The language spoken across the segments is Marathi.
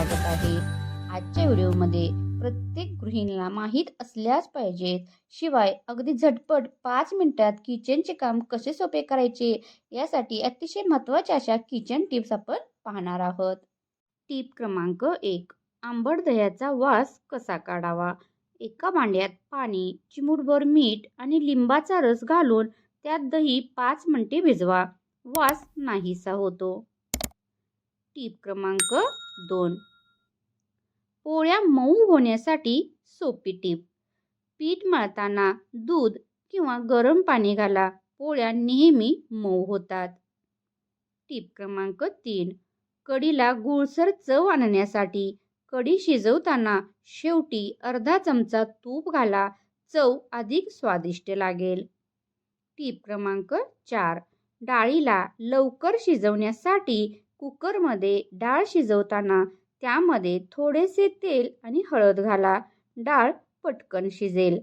स्वागत आहे. आजच्या व्हिडिओमध्ये प्रत्येक गृहिणीला माहीत असल्याच पाहिजेत. शिवाय अगदी झटपट पाच मिनिटात किचनचे काम कसे सोपे करायचे यासाठी अतिशय महत्त्वाच्या अशा किचन टिप्स आपण पाहणार आहोत. टीप क्रमांक एक आंबट दह्याचा वास कसा काढावा? एका भांड्यात पाणी चिमूटभर मीठ आणि लिंबाचा रस घालून त्यात दही पाच मिनिटे भिजवा. वास नाहीसा होतो. टीप क्रमांक दोन पोळ्या मऊ होण्यासाठी सोपी टीप. पीठ मळताना दूध किंवा गरम पाणी घाला. पोळ्या नेहमी मऊ होतात. टीप क्रमांक तीन. कढीला गुळसर चव आणण्यासाठी कढी शिजवताना शेवटी अर्धा चमचा तूप घाला. चव अधिक स्वादिष्ट लागेल. टीप क्रमांक चार. डाळीला लवकर शिजवण्यासाठी कुकरमध्ये डाळ शिजवताना त्यामध्ये थोडेसे तेल आणि हळद घाला. डाळ पटकन शिजेल.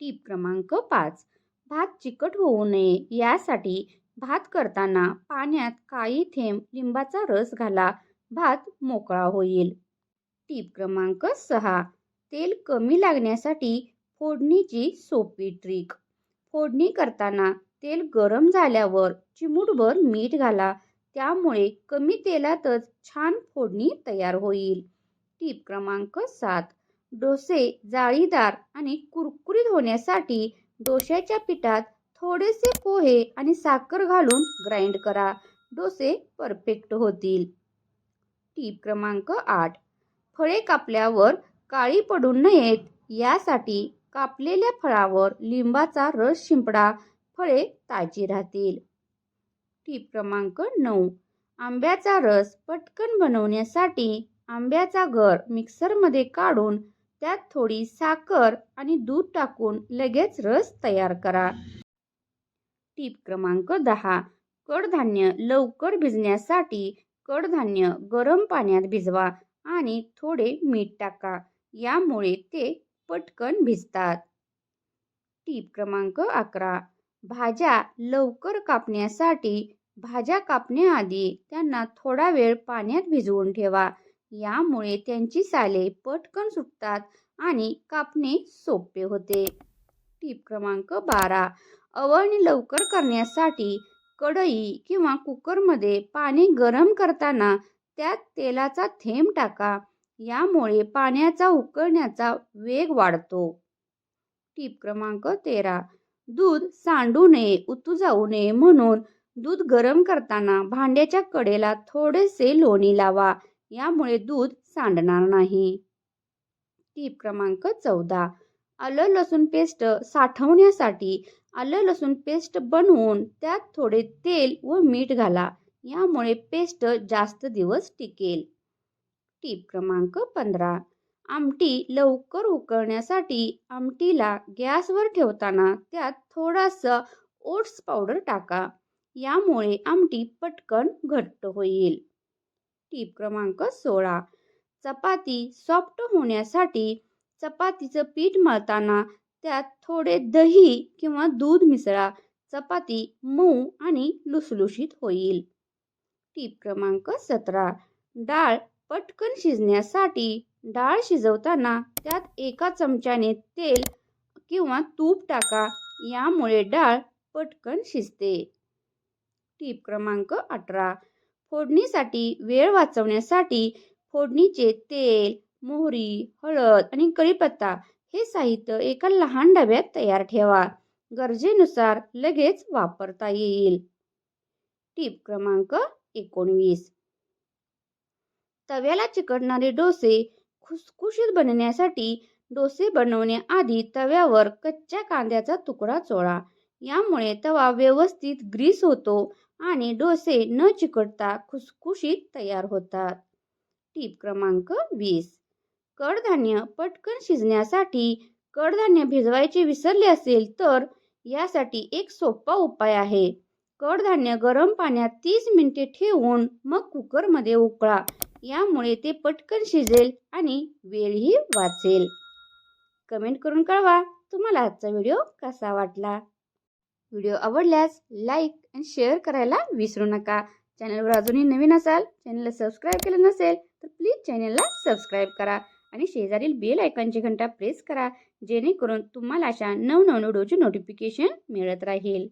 टीप क्रमांक पाच. भात चिकट होऊ नये. यासाठी भात करताना पाण्यात काही थेंब लिंबाचा रस घाला. भात मोकळा होईल. टीप क्रमांक सहा. तेल कमी लागण्यासाठी फोडणीची सोपी ट्रिक. फोडणी करताना तेल गरम झाल्यावर चिमूटभर मीठ घाला. त्यामुळे कमी तेलातच छान फोडणी तयार होईल. टीप क्रमांक सात. डोसे जाळीदार आणि कुरकुरीत होण्यासाठी डोश्याच्या पिठात थोडेसे पोहे आणि साखर घालून ग्राइंड करा. डोसे परफेक्ट होतील. टीप क्रमांक आठ. फळे कापल्यावर काळी पडू नयेत यासाठी कापलेल्या फळावर लिंबाचा रस शिंपडा. फळे ताजी राहतील. टीप क्रमांक नऊ. आंब्याचा रस पटकन बनवण्यासाठी आंब्याचा गर मिक्सरमध्ये काढून त्यात थोडी साखर आणि दूध टाकून लगेच रस तयार करा. टीप क्रमांक दहा. कडधान्य लवकर भिजण्यासाठी कडधान्य गरम पाण्यात भिजवा आणि थोडे मीठ टाका. यामुळे ते पटकन भिजतात. टीप क्रमांक अकरा. भाज्या लवकर कापण्यासाठी भाज्या कापण्याआधी त्यांना थोडा वेळ पाण्यात भिजवून ठेवा. यामुळे त्यांची साले पटकन सुटतात आणि कापणे सोपे होते. टीप क्रमांक बारा. अवळणी लवकर करण्यासाठी कढई किंवा कुकरमध्ये पाणी गरम करताना त्यात तेलाचा थेंब टाका. यामुळे पाण्याचा उकळण्याचा वेग वाढतो. टीप क्रमांक तेरा. दूध सांडू नये उतू जाऊ नये म्हणून दूध गरम करताना भांड्याच्या कडेला थोडेसे लोणी लावा. यामुळे दूध सांडणार नाही. टीप क्रमांक चौदा. आलं लसूण पेस्ट साठवण्यासाठी आलं लसूण पेस्ट बनवून त्यात थोडे तेल व मीठ घाला. यामुळे पेस्ट जास्त दिवस टिकेल. टीप क्रमांक पंधरा. आमटी लवकर उकळण्यासाठी आमटीला गॅसवर ठेवताना त्यात थोडासा ओट्स पावडर टाका. यामुळे आमटी पटकन घट्ट होईल. टीप क्रमांक सोळा. चपाती सॉफ्ट होण्यासाठी चपातीचं पीठ मळताना त्यात थोडे दही किंवा दूध मिसळा. चपाती मऊ आणि लुसलुशीत होईल. टीप क्रमांक सतरा. डाळ पटकन शिजण्यासाठी डाळ शिजवताना त्यात एका चमच्याने तेल किंवा तूप टाका. यामुळे डाळ पटकन शिजते. टीप क्रमांक अठरा. फोडणीसाठी वेळ वाचवण्यासाठी फोडणीचे तेल मोहरी हळद आणि कढीपत्ता हे साहित्य एका लहान डब्यात तयार ठेवा. गरजेनुसार लगेच वापरता येईल. टीप क्रमांक एकोणवीस. तव्याला चिकटणारे डोसे खुसखुशीत बनण्यासाठी डोसे बनवण्याआधी तव्यावर कच्च्या कांद्याचा तुकडा चोळा. यामुळे तवा व्यवस्थित ग्रीस होतो आणि डोसे न चिकटता खुसखुशीत तयार होतात. टीप क्रमांक वीस. कडधान्य पटकन शिजण्यासाठी कडधान्य भिजवायचे विसरले असेल तर यासाठी एक सोपा उपाय आहे. कडधान्य गरम पाण्यात तीस मिनिटे ठेवून मग कुकरमध्ये उकळा. यामुळे ते पटकन शिजेल आणि वेळही वाचेल. कमेंट करून कळवा तुम्हाला आजचा व्हिडिओ कसा वाटला? व्हिडिओ आवडल्यास लाईक आणि शेअर करायला विसरू नका. चॅनलवर अजूनही नवीन असाल चॅनलला सबस्क्राईब केलं नसेल तर प्लीज चॅनलला सबस्क्राईब करा आणि शेजारील बेल आयकॉनची घंटा प्रेस करा जेणेकरून तुम्हाला अशा नवनव व्हिडिओचे नोटिफिकेशन मिळत राहील.